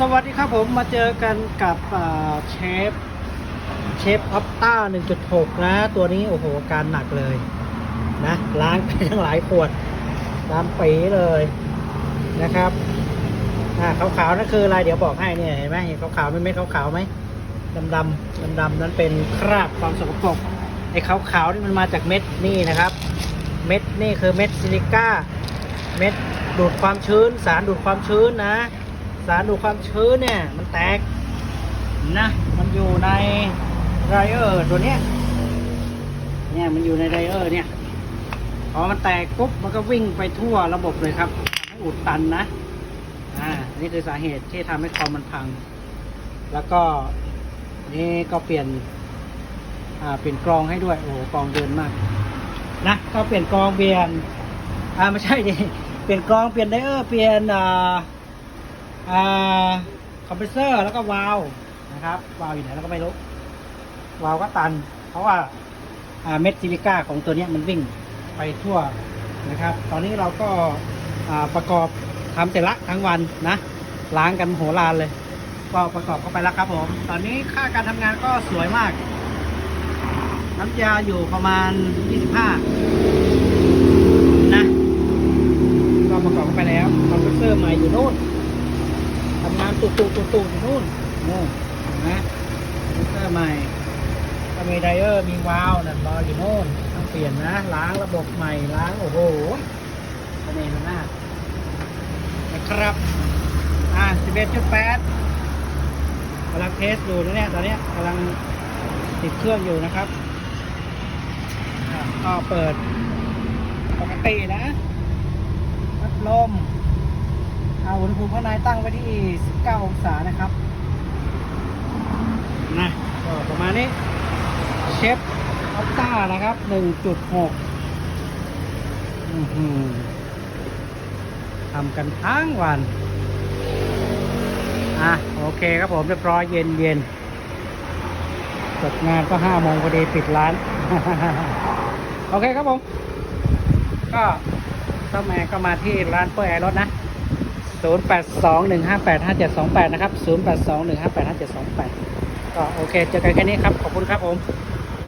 สวัสดีครับผมมาเจอกันกับเชฟเชฟออปต้า 1.6 นะ ตัวนี้ โอ้โห การหนักเลย นะ ล้างไปทั้งหลายขวดตามปีเลยนะครับอ่าขาวๆนั่นคืออะไรเดี๋ยวบอกให้เนี่ยเห็นไหมเห็นขาวๆไม่เม็ดขาวๆไหมดำดำดำดำๆนั้นเป็นคราบความสกปรกไอ้ขาวๆนี่มันมาจากเม็ดนี่นะครับ เม็ดนี่คือเม็ดซิลิก้า เม็ดดูดความชื้น สารดูดความชื้นนะ สารดูดความชื้นเนี่ย มันแตกนะ มันอยู่ในไรเออร์ตัวเนี้ยเนี่ยมันอยู่ในไรเออร์เนี่ยพอมันแตกปุ๊บมันก็วิ่งไปทั่วระบบเลยครับทำให้อุดตันนะอ่านี่คือสาเหตุที่ทำให้คอมมันพัง แล้วก็นี่ก็เปลี่ยนอ่าเปลี่ยนกรองให้ด้วยโอ้โหกรองเดินมากนะก็เปลี่ยนกรองเปลี่ยนอ่าไม่ใช่ดิเปลี่ยนกรองเปลี่ยนไดเออร์เปลี่ยนอ่า คอมเพรสเซอร์แล้วก็วาล์วนะครับวาล์วอยู่ไหนเราก็ไม่รู้วาล์วก็ตัน เพราะว่าเม็ดซิลิก้าของตัวนี้มันวิ่งไปทั่วนะครับ ตอนนี้เราก็ประกอบทำเสร็จละทั้งวันนะล้างกันโหรานเลยก็ประกอบเข้าไปแล้วครับผม ตอนนี้ค่าการทำงานก็สวยมาก น้ำยาอยู่ประมาณ 25 นะ ก็ประกอบเข้าไปแล้วคอมเพรสเซอร์ใหม่อยู่นู่น ทำงาตุ่ตุ่ตุ่ตุ่อยู่นู่นนู่นนะมเพรสเซอร์ใหม่ก็มีไดเออร์มีวาล์วนั่นรออยู่นู่นต้องเปลี่ยนนะ ล้างระบบใหม่ล้างโอ้โหคะแนนมันมากนะครับ อ่า11.8กำลังเทสอยู่นะเนี่ยตอนเนี้ยกำลังติดเครื่องอยู่นะครับอะก็เปิดปกตินะพัดลม มิข้างในตั้งไว้ที่ 19 องศานะครับนะก็ประมาณนี้เชฟออฟต้านะครับ 1.6อื้อหือทำกันทั้งวัน อะ โอเคครับผมเรียบร้อยเย็นเย็นจบงานก็5โมงพอดีปิดร้าน โอเคครับผม ก็ถ้าแม่ก็มาที่ร้านเปิดแอร์รถนะ 0821585728 นะครับ 0821585728 ก็โอเค เจอกันแค่นี้ครับ ขอบคุณครับผม